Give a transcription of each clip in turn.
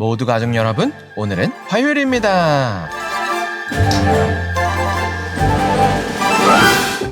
모두 가족 여러분, 오늘은 화요일입니다.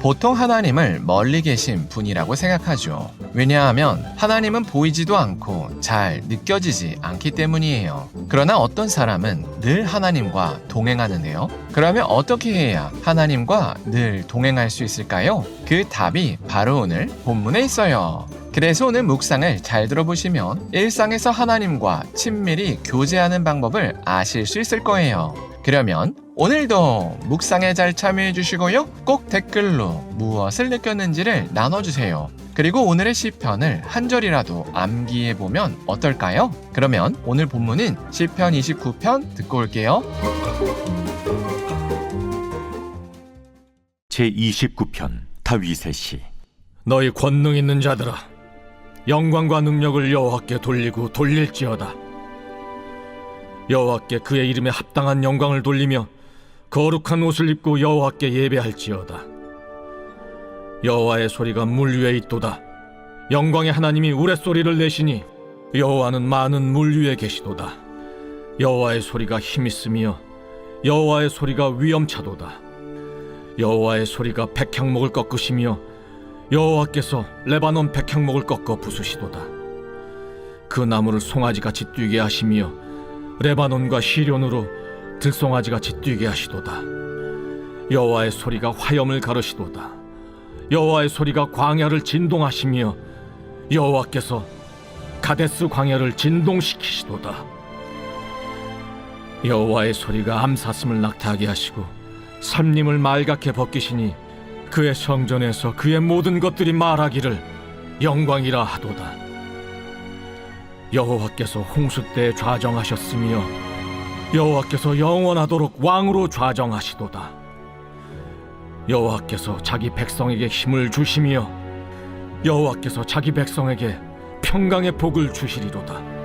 보통 하나님을 멀리 계신 분이라고 생각하죠. 왜냐하면 하나님은 보이지도 않고 잘 느껴지지 않기 때문이에요. 그러나 어떤 사람은 늘 하나님과 동행하는데요. 그러면 어떻게 해야 하나님과 늘 동행할 수 있을까요? 그 답이 바로 오늘 본문에 있어요. 그래서 오늘 묵상을 잘 들어보시면 일상에서 하나님과 친밀히 교제하는 방법을 아실 수 있을 거예요. 그러면 오늘도 묵상에 잘 참여해 주시고요. 꼭 댓글로 무엇을 느꼈는지를 나눠주세요. 그리고 오늘의 시편을 한 절이라도 암기해 보면 어떨까요? 그러면 오늘 본문은 시편 29편 듣고 올게요. 제 29편 다윗의 시 너희 권능 있는 자들아 영광과 능력을 여호와께 돌리고 돌릴지어다. 여호와께 그의 이름에 합당한 영광을 돌리며 거룩한 옷을 입고 여호와께 예배할지어다. 여호와의 소리가 물 위에 있도다. 영광의 하나님이 우레소리를 내시니 여호와는 많은 물 위에 계시도다. 여호와의 소리가 힘있으며 여호와의 소리가 위엄차도다. 여호와의 소리가 백향목을 꺾으시며 여호와께서 레바논 백향목을 꺾어 부수시도다. 그 나무를 송아지같이 뛰게 하시며 레바논과 시련으로 들송아지같이 뛰게 하시도다. 여호와의 소리가 화염을 가르시도다. 여호와의 소리가 광야를 진동하시며 여호와께서 가데스 광야를 진동시키시도다. 여호와의 소리가 암사슴을 낙타하게 하시고 삼림을 말갛게 벗기시니 그의 성전에서 그의 모든 것들이 말하기를 영광이라 하도다. 여호와께서 홍수 때 좌정하셨으며 여호와께서 영원하도록 왕으로 좌정하시도다. 여호와께서 자기 백성에게 힘을 주시며 여호와께서 자기 백성에게 평강의 복을 주시리로다.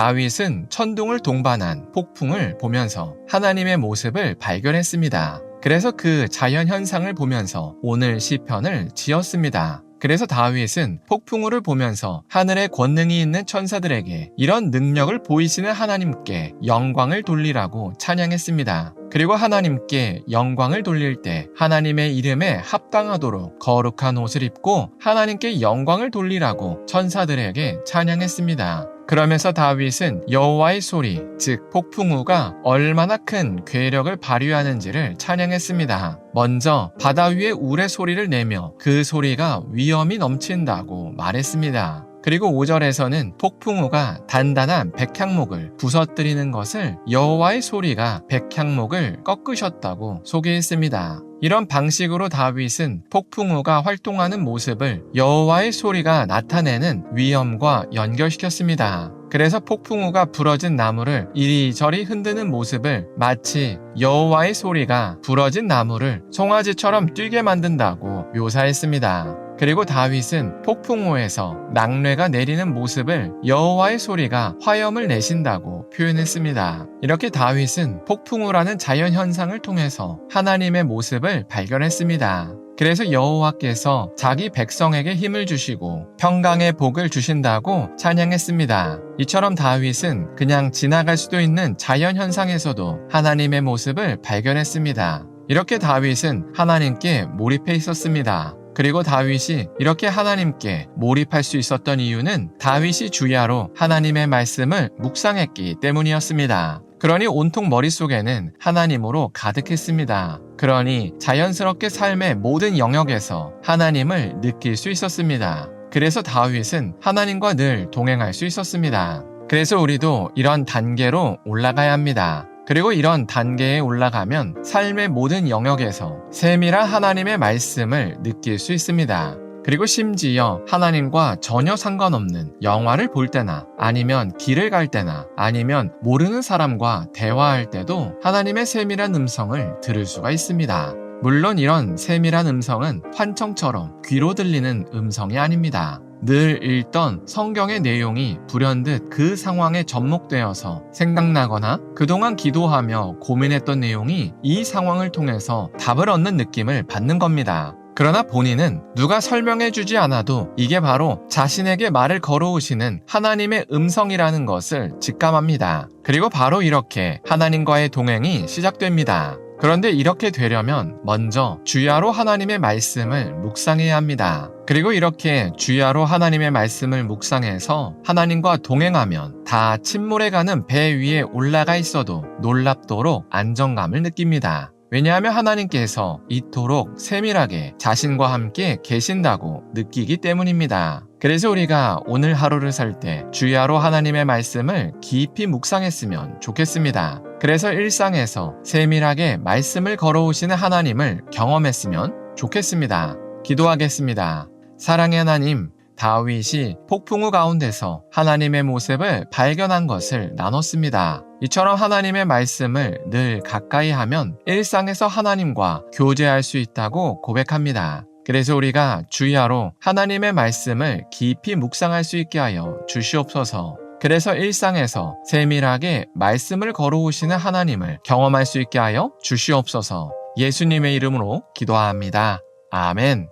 다윗은 천둥을 동반한 폭풍을 보면서 하나님의 모습을 발견했습니다. 그래서 그 자연 현상을 보면서 오늘 시편을 지었습니다. 그래서 다윗은 폭풍우를 보면서 하늘의 권능이 있는 천사들에게 이런 능력을 보이시는 하나님께 영광을 돌리라고 찬양했습니다. 그리고 하나님께 영광을 돌릴 때 하나님의 이름에 합당하도록 거룩한 옷을 입고 하나님께 영광을 돌리라고 천사들에게 찬양했습니다. 그러면서 다윗은 여호와의 소리, 즉 폭풍우가 얼마나 큰 괴력을 발휘하는지를 찬양했습니다. 먼저 바다 위에 우레 소리를 내며 그 소리가 위험이 넘친다고 말했습니다. 그리고 5절에서는 폭풍우가 단단한 백향목을 부서뜨리는 것을 여호와의 소리가 백향목을 꺾으셨다고 소개했습니다. 이런 방식으로 다윗은 폭풍우가 활동하는 모습을 여호와의 소리가 나타내는 위험과 연결시켰습니다. 그래서 폭풍우가 부러진 나무를 이리저리 흔드는 모습을 마치 여호와의 소리가 부러진 나무를 송아지처럼 뛰게 만든다고 묘사했습니다. 그리고 다윗은 폭풍우에서 낙뢰가 내리는 모습을 여호와의 소리가 화염을 내신다고 표현했습니다. 이렇게 다윗은 폭풍우라는 자연 현상을 통해서 하나님의 모습을 발견했습니다. 그래서 여호와께서 자기 백성에게 힘을 주시고 평강의 복을 주신다고 찬양했습니다. 이처럼 다윗은 그냥 지나갈 수도 있는 자연 현상에서도 하나님의 모습을 발견했습니다. 이렇게 다윗은 하나님께 몰입해 있었습니다. 그리고 다윗이 이렇게 하나님께 몰입할 수 있었던 이유는 다윗이 주야로 하나님의 말씀을 묵상했기 때문이었습니다. 그러니 온통 머릿속에는 하나님으로 가득했습니다. 그러니 자연스럽게 삶의 모든 영역에서 하나님을 느낄 수 있었습니다. 그래서 다윗은 하나님과 늘 동행할 수 있었습니다. 그래서 우리도 이런 단계로 올라가야 합니다. 그리고 이런 단계에 올라가면 삶의 모든 영역에서 세밀한 하나님의 말씀을 느낄 수 있습니다. 그리고 심지어 하나님과 전혀 상관없는 영화를 볼 때나 아니면 길을 갈 때나 아니면 모르는 사람과 대화할 때도 하나님의 세밀한 음성을 들을 수가 있습니다. 물론 이런 세밀한 음성은 환청처럼 귀로 들리는 음성이 아닙니다. 늘 읽던 성경의 내용이 불현듯 그 상황에 접목되어서 생각나거나 그동안 기도하며 고민했던 내용이 이 상황을 통해서 답을 얻는 느낌을 받는 겁니다. 그러나 본인은 누가 설명해 주지 않아도 이게 바로 자신에게 말을 걸어오시는 하나님의 음성이라는 것을 직감합니다. 그리고 바로 이렇게 하나님과의 동행이 시작됩니다. 그런데 이렇게 되려면 먼저 주야로 하나님의 말씀을 묵상해야 합니다. 그리고 이렇게 주야로 하나님의 말씀을 묵상해서 하나님과 동행하면 다 침몰해 가는 배 위에 올라가 있어도 놀랍도록 안정감을 느낍니다. 왜냐하면 하나님께서 이토록 세밀하게 자신과 함께 계신다고 느끼기 때문입니다. 그래서 우리가 오늘 하루를 살 때 주야로 하나님의 말씀을 깊이 묵상했으면 좋겠습니다. 그래서 일상에서 세밀하게 말씀을 걸어오시는 하나님을 경험했으면 좋겠습니다. 기도하겠습니다. 사랑의 하나님, 다윗이 폭풍우 가운데서 하나님의 모습을 발견한 것을 나눴습니다. 이처럼 하나님의 말씀을 늘 가까이 하면 일상에서 하나님과 교제할 수 있다고 고백합니다. 그래서 우리가 주야로 하나님의 말씀을 깊이 묵상할 수 있게 하여 주시옵소서. 그래서 일상에서 세밀하게 말씀을 걸어오시는 하나님을 경험할 수 있게 하여 주시옵소서. 예수님의 이름으로 기도합니다. 아멘.